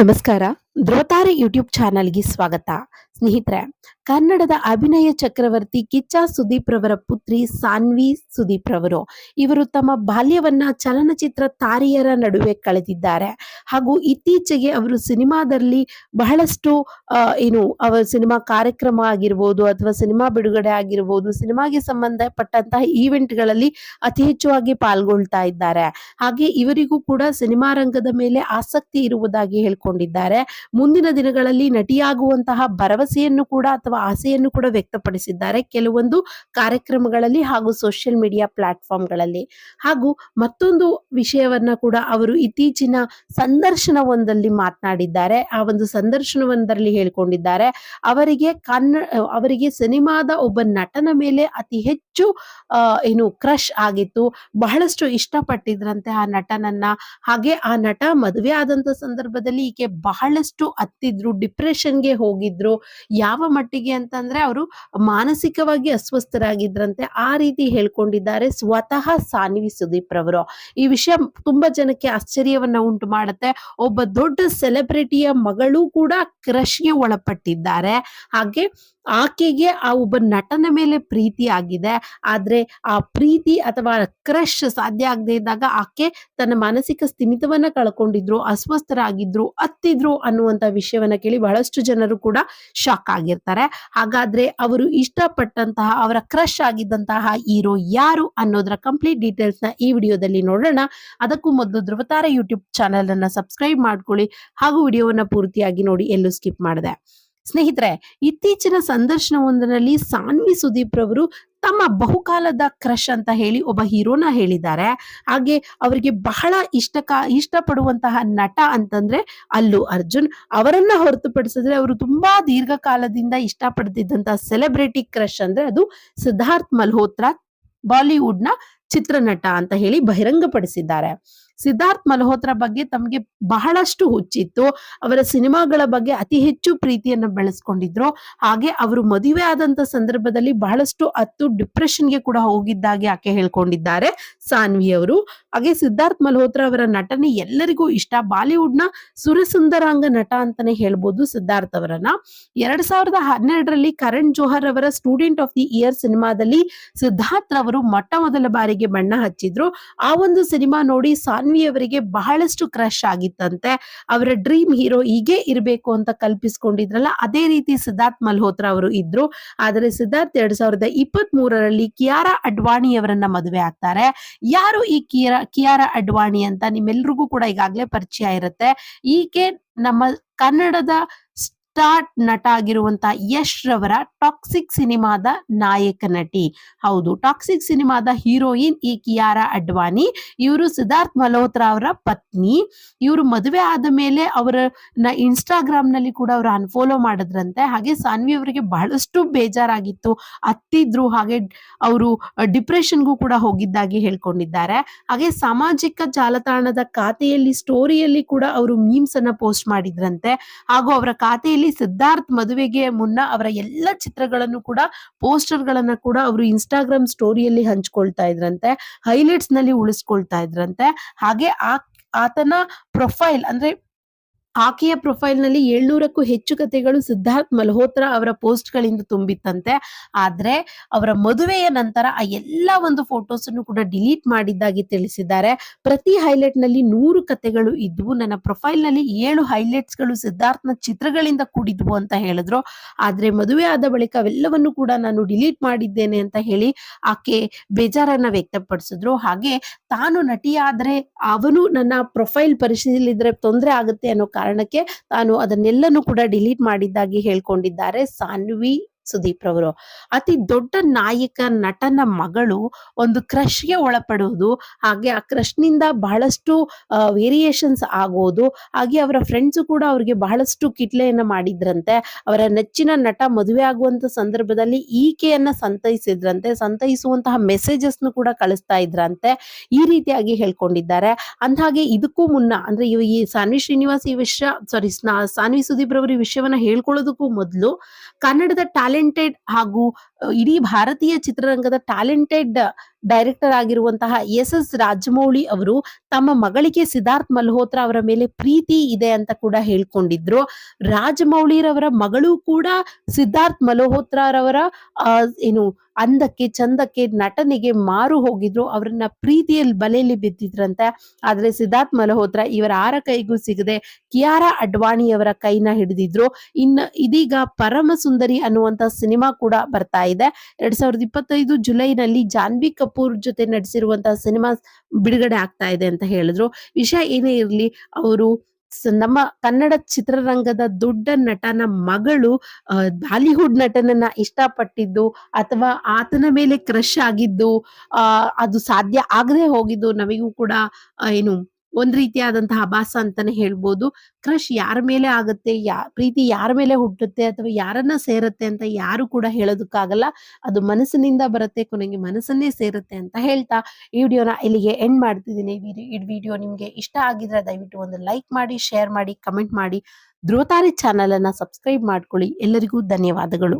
ನಮಸ್ಕಾರ. ಧ್ರುವತಾರೆ ಯೂಟ್ಯೂಬ್ ಚಾನಲ್ಗೆ ಸ್ವಾಗತ. ಸ್ನೇಹಿತರೆ, ಕನ್ನಡದ ಅಭಿನಯ ಚಕ್ರವರ್ತಿ ಕಿಚ್ಚ ಸುದೀಪ್ ರವರ ಪುತ್ರಿ ಸಾನ್ವಿ ಸುದೀಪ್ ರವರು. ಇವರು ತಮ್ಮ ಬಾಲ್ಯವನ್ನ ಚಲನಚಿತ್ರ ತಾರಿಯರ ನಡುವೆ ಕಳೆದಿದ್ದಾರೆ. ಹಾಗೂ ಇತ್ತೀಚೆಗೆ ಅವರು ಸಿನಿಮಾದಲ್ಲಿ ಬಹಳಷ್ಟು ಏನು, ಅವರ ಸಿನಿಮಾ ಕಾರ್ಯಕ್ರಮ ಆಗಿರ್ಬೋದು ಅಥವಾ ಸಿನಿಮಾ ಬಿಡುಗಡೆ ಆಗಿರ್ಬೋದು, ಸಿನಿಮಾಗೆ ಸಂಬಂಧಪಟ್ಟಂತಹ ಈವೆಂಟ್ಗಳಲ್ಲಿ ಅತಿ ಹೆಚ್ಚುವಾಗಿ ಪಾಲ್ಗೊಳ್ತಾ ಇದ್ದಾರೆ. ಹಾಗೆ ಇವರಿಗೂ ಕೂಡ ಸಿನಿಮಾ ರಂಗದ ಮೇಲೆ ಆಸಕ್ತಿ ಇರುವುದಾಗಿ ಹೇಳ್ಕೊಂಡಿದ್ದಾರೆ. ಮುಂದಿನ ದಿನಗಳಲ್ಲಿ ನಟಿಯಾಗುವಂತಹ ಭರವಸೆಯನ್ನು ಕೂಡ ಅಥವಾ ಆಸೆಯನ್ನು ಕೂಡ ವ್ಯಕ್ತಪಡಿಸಿದ್ದಾರೆ ಕೆಲವೊಂದು ಕಾರ್ಯಕ್ರಮಗಳಲ್ಲಿ ಹಾಗೂ ಸೋಷಿಯಲ್ ಮೀಡಿಯಾ ಪ್ಲಾಟ್ಫಾರ್ಮ್ಗಳಲ್ಲಿ ಹಾಗೂ ಮತ್ತೊಂದು ವಿಷಯವನ್ನ ಕೂಡ ಅವರು ಇತ್ತೀಚಿನ ಸಂದರ್ಶನವೊಂದಲ್ಲಿ ಮಾತನಾಡಿದ್ದಾರೆ. ಆ ಒಂದು ಸಂದರ್ಶನವೊಂದರಲ್ಲಿ ಹೇಳ್ಕೊಂಡಿದ್ದಾರೆ, ಅವರಿಗೆ ಕನ್ನಡ, ಅವರಿಗೆ ಸಿನಿಮಾದ ಒಬ್ಬ ನಟನ ಮೇಲೆ ಅತಿ ಹೆಚ್ಚು ಏನು ಕ್ರಶ್ ಆಗಿತ್ತು. ಬಹಳಷ್ಟು ಇಷ್ಟಪಟ್ಟಿದ್ರಂತೆ ಆ ನಟನನ್ನ. ಹಾಗೆ ಆ ನಟ ಮದುವೆ ಆದಂತ ಸಂದರ್ಭದಲ್ಲಿ ಈಕೆ ಬಹಳಷ್ಟು ಅತ್ತಿದ್ರು ಡಿಪ್ರೆಷನ್ಗೆ ಹೋಗಿದ್ರು, ಯಾವ ಮಟ್ಟಿಗೆ ಅಂತಂದ್ರೆ ಅವರು ಮಾನಸಿಕವಾಗಿ ಅಸ್ವಸ್ಥರಾಗಿದ್ರಂತೆ ಆ ರೀತಿ ಹೇಳ್ಕೊಂಡಿದ್ದಾರೆ ಸ್ವತಃ ಸಾನ್ವಿ ಸುದೀಪ್ ರವರು. ಈ ವಿಷಯ ತುಂಬಾ ಜನಕ್ಕೆ ಆಶ್ಚರ್ಯವನ್ನ ಉಂಟು ಮಾಡುತ್ತೆ. ಒಬ್ಬ ದೊಡ್ಡ ಸೆಲೆಬ್ರಿಟಿಯ ಮಗಳು ಕೂಡ ಕ್ರಶ್ಗೆ ಒಳಪಟ್ಟಿದ್ದಾರೆ. ಹಾಗೆ ಆಕೆಗೆ ಆ ಒಬ್ಬ ನಟನ ಮೇಲೆ ಪ್ರೀತಿ ಆಗಿದೆ. ಆದ್ರೆ ಆ ಪ್ರೀತಿ ಅಥವಾ ಕ್ರಶ್ ಸಾಧ್ಯ ಆಗದೆ ಇದ್ದಾಗ ಆಕೆ ತನ್ನ ಮಾನಸಿಕ ಸ್ಥಿಮಿತವನ್ನ ಕಳ್ಕೊಂಡಿದ್ರು, ಅಸ್ವಸ್ಥರಾಗಿದ್ರು ಅತ್ತಿದ್ರು ಅನ್ನುವಂತ ವಿಷಯವನ್ನ ಕೇಳಿ ಬಹಳಷ್ಟು ಜನರು ಕೂಡ ಶಾಕ್ ಆಗಿರ್ತಾರೆ. ಹಾಗಾದ್ರೆ ಅವರು ಇಷ್ಟಪಟ್ಟಂತಹ, ಅವರ ಕ್ರಶ್ ಆಗಿದ್ದಂತಹ ಹೀರೋ ಯಾರು ಅನ್ನೋದರ ಕಂಪ್ಲೀಟ್ ಡೀಟೇಲ್ಸ್ನ ಈ ವಿಡಿಯೋದಲ್ಲಿ ನೋಡೋಣ. ಅದಕ್ಕೂ ಮೊದಲು ಧ್ರುವತಾರ ಯೂಟ್ಯೂಬ್ ಚಾನೆಲ್ ಅನ್ನ ಸಬ್ಸ್ಕ್ರೈಬ್ ಮಾಡ್ಕೊಳ್ಳಿ. ಹಾಗೂ ವಿಡಿಯೋವನ್ನ ಪೂರ್ತಿಯಾಗಿ ನೋಡಿ, ಎಲ್ಲೂ ಸ್ಕಿಪ್ ಮಾಡಿದೆ. ಸ್ನೇಹಿತರೆ, ಇತ್ತೀಚಿನ ಸಂದರ್ಶನವೊಂದರಲ್ಲಿ ಸಾನ್ವಿ ಸುದೀಪ್ ರವರು ತಮ್ಮ ಬಹುಕಾಲದ ಕ್ರಶ್ ಅಂತ ಹೇಳಿ ಒಬ್ಬ ಹೀರೋನ ಹೇಳಿದ್ದಾರೆ. ಹಾಗೆ ಅವರಿಗೆ ಬಹಳ ಇಷ್ಟಕ ಇಷ್ಟಪಡುವಂತಹ ನಟ ಅಂತಂದ್ರೆ ಅಲ್ಲು ಅರ್ಜುನ್. ಅವರನ್ನ ಹೊರತುಪಡಿಸಿದ್ರೆ ಅವರು ತುಂಬಾ ದೀರ್ಘಕಾಲದಿಂದ ಇಷ್ಟಪಡ್ತಿದ್ದಂತಹ ಸೆಲೆಬ್ರಿಟಿ ಕ್ರಶ್ ಅಂದ್ರೆ ಅದು ಸಿದ್ಧಾರ್ಥ್ ಮಲ್ಹೋತ್ರಾ ಬಾಲಿವುಡ್ನ ಚಿತ್ರನಟ ಅಂತ ಹೇಳಿ ಬಹಿರಂಗಪಡಿಸಿದ್ದಾರೆ. ಸಿದ್ಧಾರ್ಥ್ ಮಲ್ಹೋತ್ರ ಬಗ್ಗೆ ತಮಗೆ ಬಹಳಷ್ಟು ಹುಚ್ಚಿತ್ತು. ಅವರ ಸಿನಿಮಾಗಳ ಬಗ್ಗೆ ಅತಿ ಹೆಚ್ಚು ಪ್ರೀತಿಯನ್ನು ಬೆಳೆಸ್ಕೊಂಡಿದ್ರು. ಹಾಗೆ ಅವರು ಮದುವೆ ಆದಂತ ಸಂದರ್ಭದಲ್ಲಿ ಬಹಳಷ್ಟು ಹತ್ತು ಡಿಪ್ರೆಷನ್ಗೆ ಕೂಡ ಹೋಗಿದ್ದಾಗೆ ಆಕೆ ಹೇಳ್ಕೊಂಡಿದ್ದಾರೆ ಸಾನ್ವಿ ಅವರು. ಹಾಗೆ ಸಿದ್ಧಾರ್ಥ್ ಮಲ್ಹೋತ್ರ ಅವರ ನಟನೆ ಎಲ್ಲರಿಗೂ ಇಷ್ಟ. ಬಾಲಿವುಡ್ನ ಸುರಸುಂದರಾಂಗ ನಟ ಅಂತಾನೆ ಹೇಳ್ಬೋದು ಸಿದ್ಧಾರ್ಥ್ ಅವರನ್ನ. ಎರಡ್ ಸಾವಿರದ ಹನ್ನೆರಡರಲ್ಲಿ ಕರಣ್ ಜೋಹರ್ ಅವರ ಸ್ಟೂಡೆಂಟ್ ಆಫ್ ದಿ ಇಯರ್ ಸಿನಿಮಾದಲ್ಲಿ ಸಿದ್ಧಾರ್ಥ್ ಅವರು ಮೊಟ್ಟ ಮೊದಲ ಬಾರಿಗೆ ಬಣ್ಣ ಹಚ್ಚಿದ್ರು. ಆ ಒಂದು ಸಿನಿಮಾ ನೋಡಿ ಸಾನ್ವಿ ಅವರಿಗೆ ಬಹಳಷ್ಟು ಕ್ರಶ್ ಆಗಿತ್ತಂತೆ. ಅವರ ಡ್ರೀಮ್ ಹೀರೋ ಹೀಗೆ ಇರಬೇಕು ಅಂತ ಕಲ್ಪಿಸ್ಕೊಂಡಿದ್ರಲ್ಲ, ಅದೇ ರೀತಿ ಸಿದ್ಧಾರ್ಥ್ ಮಲ್ಹೋತ್ರಾ ಅವರು ಇದ್ರು. ಆದರೆ ಸಿದ್ಧಾರ್ಥ್ ಎರಡ್ ಸಾವಿರದ ಇಪ್ಪತ್ತ್ ಮೂರರಲ್ಲಿ ಕಿಯಾರಾ ಅಡ್ವಾಣಿ ಅವರನ್ನ ಮದುವೆ ಆಗ್ತಾರೆ. ಯಾರು ಈ ಕಿಯಾರಾ ಕಿಯಾರಾ ಅಡ್ವಾಣಿ ಅಂತ ನಿಮ್ಮೆಲ್ರಿಗೂ ಕೂಡ ಈಗಾಗಲೇ ಪರಿಚಯ ಇರುತ್ತೆ. ಈಕೆ ನಮ್ಮ ಕನ್ನಡದ ಸ್ಟಾರ್ ನಟ ಆಗಿರುವಂತ ಯಶ್ ರವರ ಟಾಕ್ಸಿಕ್ ಸಿನಿಮಾದ ನಾಯಕ ನಟಿ. ಹೌದು, ಟಾಕ್ಸಿಕ್ ಸಿನಿಮಾದ ಹೀರೋಯಿನ್ ಈ ಕಿಯಾರಾ ಅಡ್ವಾಣಿ, ಇವರು ಸಿದ್ಧಾರ್ಥ್ ಮಲ್ಹೋತ್ರಾ ಅವರ ಪತ್ನಿ. ಇವರು ಮದುವೆ ಆದ ಮೇಲೆ ಅವರ ಇನ್ಸ್ಟಾಗ್ರಾಮ್ನಲ್ಲಿ ಕೂಡ ಅವರು ಅನ್ಫಾಲೋ ಮಾಡಿದ್ರಂತೆ. ಹಾಗೆ ಸಾನ್ವಿ ಅವರಿಗೆ ಬಹಳಷ್ಟು ಬೇಜಾರಾಗಿತ್ತು. ಅತ್ತಿದ್ರು ಹಾಗೆ ಅವರು ಡಿಪ್ರೆಷನ್ಗೂ ಕೂಡ ಹೋಗಿದ್ದಾಗಿ ಹೇಳ್ಕೊಂಡಿದ್ದಾರೆ. ಹಾಗೆ ಸಾಮಾಜಿಕ ಜಾಲತಾಣದ ಖಾತೆಯಲ್ಲಿ ಸ್ಟೋರಿಯಲ್ಲಿ ಕೂಡ ಅವರು ಮೀಮ್ಸ್ ಅನ್ನ ಪೋಸ್ಟ್ ಮಾಡಿದ್ರಂತೆ. ಹಾಗೂ ಅವರ ಖಾತೆಯಲ್ಲಿ ಸಿದ್ಧಾರ್ಥ್ ಮದುವೆಗೆ ಮುನ್ನ ಅವರ ಎಲ್ಲ ಚಿತ್ರಗಳನ್ನು ಕೂಡ ಪೋಸ್ಟರ್ ಗಳನ್ನ ಕೂಡ ಅವರು ಇನ್ಸ್ಟಾಗ್ರಾಮ್ ಸ್ಟೋರಿಯಲ್ಲಿ ಹಂಚ್ಕೊಳ್ತಾ ಇದ್ರಂತೆ ಹೈಲೈಟ್ಸ್ನಲ್ಲಿ ಉಳಿಸ್ಕೊಳ್ತಾ ಇದ್ರಂತೆ. ಹಾಗೆ ಆ, ಆತನ ಪ್ರೊಫೈಲ್ ಅಂದ್ರೆ ಆಕೆಯ ಪ್ರೊಫೈಲ್ನಲ್ಲಿ ಏಳ್ನೂರಕ್ಕೂ ಹೆಚ್ಚು ಕಥೆಗಳು ಸಿದ್ಧಾರ್ಥ್ ಮಲ್ಹೋತ್ರಾ ಅವರ ಪೋಸ್ಟ್ ಗಳಿಂದ ತುಂಬಿತ್ತಂತೆ. ಆದ್ರೆ ಅವರ ಮದುವೆಯ ನಂತರ ಆ ಎಲ್ಲ ಒಂದು ಫೋಟೋಸ್ ಅನ್ನು ಕೂಡ ಡಿಲೀಟ್ ಮಾಡಿದ್ದಾಗಿ ತಿಳಿಸಿದ್ದಾರೆ. ಪ್ರತಿ ಹೈಲೈಟ್ನಲ್ಲಿ ನೂರು ಕಥೆಗಳು ಇದ್ವು. ನನ್ನ ಪ್ರೊಫೈಲ್ನಲ್ಲಿ ಏಳು ಹೈಲೈಟ್ಸ್ಗಳು ಸಿದ್ಧಾರ್ಥ್ನ ಚಿತ್ರಗಳಿಂದ ಕೂಡಿದ್ವು ಅಂತ ಹೇಳಿದ್ರು. ಆದ್ರೆ ಮದುವೆ ಆದ ಬಳಿಕ ಅವೆಲ್ಲವನ್ನು ಕೂಡ ನಾನು ಡಿಲೀಟ್ ಮಾಡಿದ್ದೇನೆ ಅಂತ ಹೇಳಿ ಆಕೆ ಬೇಜಾರನ್ನ ವ್ಯಕ್ತಪಡಿಸಿದ್ರು. ಹಾಗೆ ತಾನು ನಟಿಯಾದ್ರೆ ಅವನು ನನ್ನ ಪ್ರೊಫೈಲ್ ಪರಿಶೀಲಿಸಿದ್ರೆ ತೊಂದರೆ ಆಗುತ್ತೆ ಅನ್ನೋ ಕಾರಣಕ್ಕೆ ತಾನು ಅದನ್ನೆಲ್ಲನೂ ಕೂಡ ಡಿಲೀಟ್ ಮಾಡಿದ್ದಾಗಿ ಹೇಳ್ಕೊಂಡಿದ್ದಾರೆ. ಸಾನ್ವಿ ಸುದೀಪ್ ರವರು. ಅತಿ ದೊಡ್ಡ ನಾಯಕ ನಟನ ಮಗಳು ಒಂದು ಕ್ರಶ್ಗೆ ಒಳಪಡುವುದು, ಹಾಗೆ ಆ ಕ್ರಶ್ನಿಂದ ಬಹಳಷ್ಟು ವೇರಿಯೇಷನ್ಸ್ ಆಗೋದು, ಹಾಗೆ ಅವರ ಫ್ರೆಂಡ್ಸ್ ಕೂಡ ಅವರಿಗೆ ಬಹಳಷ್ಟು ಕಿಟ್ಲೆಯನ್ನ ಮಾಡಿದ್ರಂತೆ. ಅವರ ನೆಚ್ಚಿನ ನಟ ಮದುವೆ ಆಗುವಂತ ಸಂದರ್ಭದಲ್ಲಿ ಈಕೆಯನ್ನ ಸಂತೈಸಿದ್ರಂತೆ, ಸಂತೈಸುವಂತಹ ಮೆಸೇಜಸ್ನು ಕೂಡ ಕಳಿಸ್ತಾ ಇದ್ರಂತೆ. ಈ ರೀತಿಯಾಗಿ ಹೇಳ್ಕೊಂಡಿದ್ದಾರೆ. ಅಂದ್ಹಾಗೆ ಇದಕ್ಕೂ ಮುನ್ನ, ಅಂದ್ರೆ ಈ ಸಾನ್ವಿ ಶ್ರೀನಿವಾಸ್ ಈ ವಿಷಯ ಸಾರಿ ಸಾನ್ವಿ ಸುದೀಪ್ ರವರು ಈ ವಿಷಯವನ್ನ ಹೇಳ್ಕೊಳ್ಳೋದಕ್ಕೂ ಮೊದಲು ಕನ್ನಡದ ಟ್ಯಾಲೆಂಟೆಡ್ ಹಾಗೂ ಇಡೀ ಭಾರತೀಯ ಚಿತ್ರರಂಗದ ಟ್ಯಾಲೆಂಟೆಡ್ ಡೈರೆಕ್ಟರ್ ಆಗಿರುವಂತಹ ಎಸ್ ಎಸ್ ರಾಜಮೌಳಿ ಅವರು ತಮ್ಮ ಮಗಳಿಗೆ ಸಿದ್ಧಾರ್ಥ್ ಮಲ್ಹೋತ್ರಾ ಅವರ ಮೇಲೆ ಪ್ರೀತಿ ಇದೆ ಅಂತ ಕೂಡ ಹೇಳ್ಕೊಂಡಿದ್ರು. ರಾಜಮೌಳಿರವರ ಮಗಳು ಕೂಡ ಸಿದ್ಧಾರ್ಥ್ ಮಲ್ಹೋತ್ರಾರವರ ಏನು, ಅಂದಕ್ಕೆ, ಚಂದಕ್ಕೆ, ನಟನೆಗೆ ಮಾರು ಹೋಗಿದ್ರು. ಅವರನ್ನ ಪ್ರೀತಿಯಲ್ಲಿ ಬಲೆಯಲ್ಲಿ ಬಿದ್ದಿದ್ರಂತೆ. ಆದ್ರೆ ಸಿದ್ಧಾರ್ಥ್ ಮಲ್ಹೋತ್ರಾ ಇವರ ಆರ ಕೈಗೂ ಸಿಗದೆ ಕಿಯಾರಾ ಅಡ್ವಾಣಿಯವರ ಕೈನ ಹಿಡಿದಿದ್ರು. ಇನ್ನು ಇದೀಗ ಪರಮ ಸುಂದರಿ ಅನ್ನುವಂತ ಸಿನಿಮಾ ಕೂಡ ಬರ್ತಾ ಎರಡ್ ಸಾವಿರದ ಇಪ್ಪತ್ತೈದು ಜುಲೈನಲ್ಲಿ ಜಾನ್ವಿ ಕಪೂರ್ ಜೊತೆ ನಡೆಸಿರುವಂತಹ ಸಿನಿಮಾ ಬಿಡುಗಡೆ ಆಗ್ತಾ ಇದೆ ಅಂತ ಹೇಳಿದ್ರು. ವಿಷಯ ಏನೇ ಇರಲಿ, ಅವರು ನಮ್ಮ ಕನ್ನಡ ಚಿತ್ರರಂಗದ ದೊಡ್ಡ ನಟನ ಮಗಳು ಬಾಲಿವುಡ್ ನಟನನ್ನ ಇಷ್ಟಪಟ್ಟಿದ್ದು ಅಥವಾ ಆತನ ಮೇಲೆ ಕ್ರಶ್ ಆಗಿದ್ದು ಅದು ಸಾಧ್ಯ ಆಗದೆ ಹೋಗಿದ್ದು ನಮಗೂ ಕೂಡ ಏನು ಒಂದ್ ರೀತಿಯಾದಂತಹ ಅಭಾಸ ಅಂತಾನೆ ಹೇಳ್ಬೋದು. ಕ್ರಶ್ ಯಾರ ಮೇಲೆ ಆಗುತ್ತೆ, ಯಾ, ಪ್ರೀತಿ ಯಾರ ಮೇಲೆ ಹುಟ್ಟುತ್ತೆ ಅಥವಾ ಯಾರನ್ನ ಸೇರುತ್ತೆ ಅಂತ ಯಾರು ಕೂಡ ಹೇಳೋದಕ್ಕಾಗಲ್ಲ. ಅದು ಮನಸ್ಸಿನಿಂದ ಬರುತ್ತೆ, ಕೊನೆಗೆ ಮನಸ್ಸನ್ನೇ ಸೇರುತ್ತೆ ಅಂತ ಹೇಳ್ತಾ ಈ ವಿಡಿಯೋನ ಇಲ್ಲಿಗೆ ಎಂಡ್ ಮಾಡ್ತಿದ್ದೀನಿ. ಈ ವಿಡಿಯೋ ನಿಮ್ಗೆ ಇಷ್ಟ ಆಗಿದ್ರೆ ದಯವಿಟ್ಟು ಒಂದು ಲೈಕ್ ಮಾಡಿ, ಶೇರ್ ಮಾಡಿ, ಕಮೆಂಟ್ ಮಾಡಿ. ಧ್ರುವತಾರೆ ಚಾನಲ್ ಅನ್ನ ಸಬ್ಸ್ಕ್ರೈಬ್ ಮಾಡ್ಕೊಳ್ಳಿ. ಎಲ್ಲರಿಗೂ ಧನ್ಯವಾದಗಳು.